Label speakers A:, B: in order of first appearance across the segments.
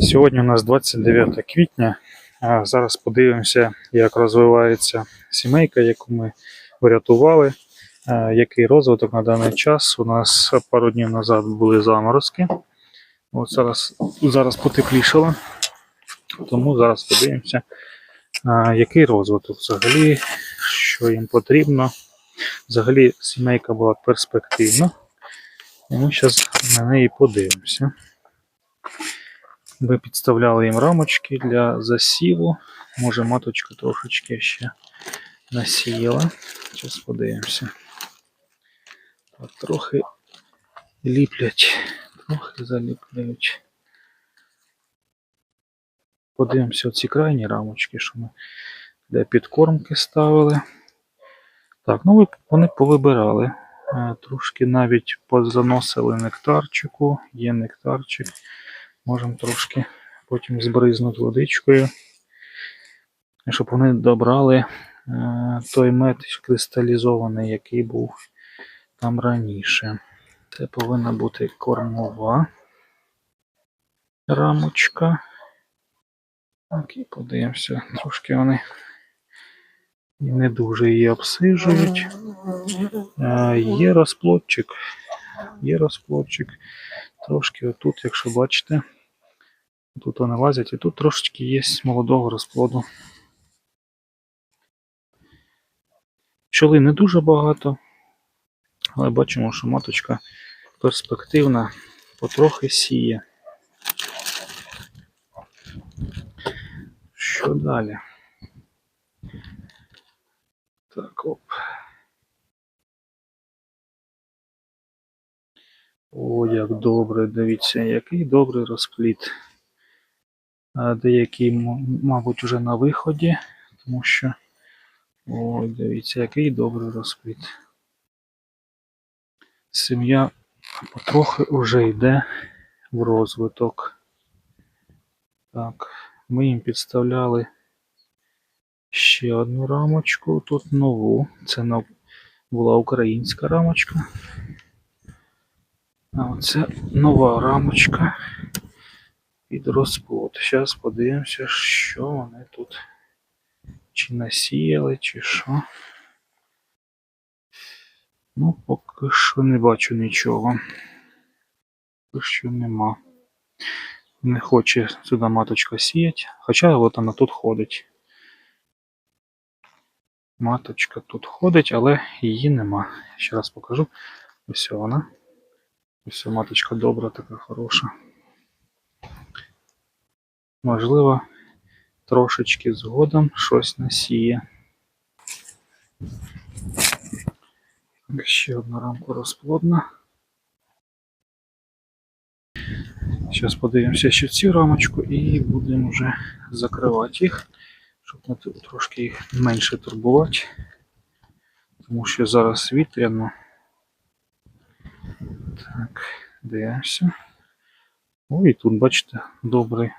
A: Сьогодні у нас 29 квітня. Зараз подивимося, як розвивається сімейка, яку ми врятували. Який розвиток на даний час. У нас пару днів назад були заморозки. От зараз, зараз потеплішало. Тому зараз подивимося, який розвиток взагалі, що їм потрібно. Взагалі сімейка була перспективна. І ми зараз на неї подивимося. Ми підставляли їм рамочки для засіву. Може маточка трошечки ще насіяла. Зараз подивимося. Так, трохи ліплять, трохи заліпляють. Подивимося оці крайні рамочки, що ми для підкормки ставили. Так, ну вони повибирали. Е, Трошки навіть позаносили нектарчику, є нектарчик. Можемо трошки потім збризнути водичкою, щоб вони добрали е, той мед кристалізований, який був там раніше. Це повинна бути кормова рамочка. Так, і подивимося. Трошки вони і не дуже її обсижують. Е, Є розплодчик. Є розплодчик. Трошки отут, якщо бачите, тут вони лазять, і тут трошечки є молодого розплоду. Пчоли не дуже багато, але бачимо, що маточка перспективна, потрохи сіє. Що далі? Так, оп. О, як добре, дивіться, який добрий розпліт. А Деякі, мабуть, вже на виході, тому що. Ой, дивіться, який добрий розпліт. Сім'я потрохи вже йде в розвиток. Так, ми їм підставляли ще одну рамочку, тут нову. Це була українська рамочка. А оце нова рамочка під розплод. Зараз подивимося, що вони тут. Чи насіяли, чи що. Ну, поки що не бачу нічого. Поки що нема. Не хоче сюди маточка сіяти. Хоча от вона тут ходить. Маточка тут ходить, але її нема. Ще раз покажу. Ось вона. Ось маточка добра, така хороша. Можливо, трошечки згодом щось насіє. Ще одна рамка розплодна. Зараз подивимося ще цю рамочку і будемо вже закривати їх, щоб трошки їх менше турбувати. Тому що зараз вітряно. Так, дивимося. О, і тут, бачите, добрий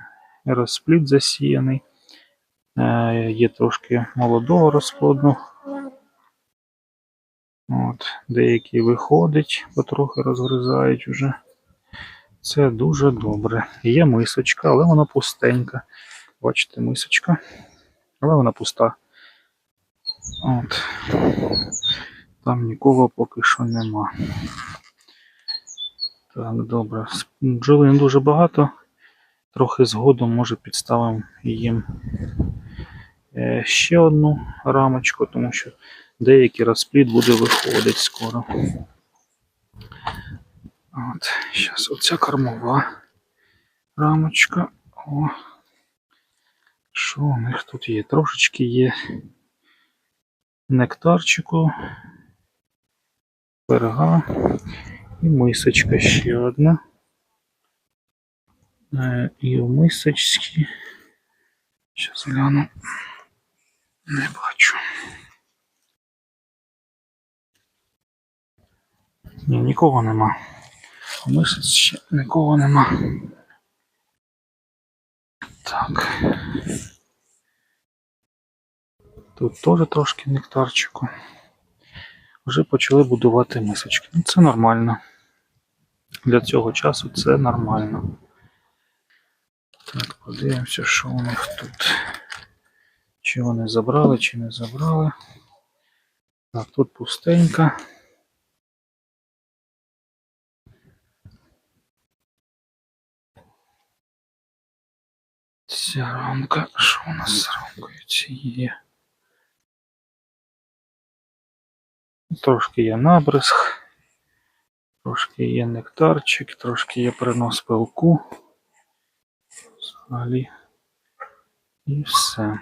A: розплід засіяний. Е, є трошки молодого розплоду. От, деякі виходять, потрохи розгризають вже. Це дуже добре. Є мисочка, але вона пустенька. Бачите, мисочка, але вона пуста. От. Там нікого поки що нема. Так, добре. Бджоли не дуже багато. Трохи згодом, може, підставимо їм е, ще одну рамочку, тому що деякий розплід буде виходити скоро. От, зараз оця кормова рамочка. О. Що у них тут є? Трошечки є нектарчику, перга і мисочка ще одна. Е, І у мисочці. Зараз гляну. Не бачу. Ні, нікого нема. У мисочці нікого нема. Так. Тут теж трошки нектарчику. Вже почали будувати мисочки. Ну, це нормально. Для цього часу це нормально. Так, Подивимося, що у них тут. Чи вони забрали, чи не забрали. Так, тут пустенько. Ця рамка. Що у нас з рамкою цією? Трошки є набризг, трошки є нектарчик, трошки є принос пилку. Взагалі. І все.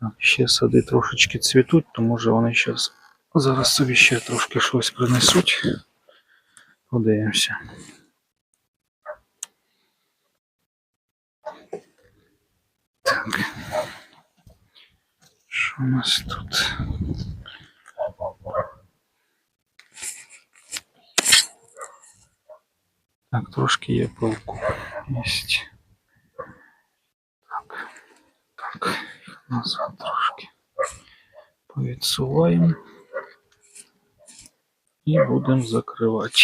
A: Так, ще сади трошечки цвітуть, то може вони щас, зараз собі ще трошки щось принесуть. Подивимося. Так. Що у нас тут? Так, трошки є пилку. Єсть. Так. Так, назад трошки повідсуваємо. І будемо закривати.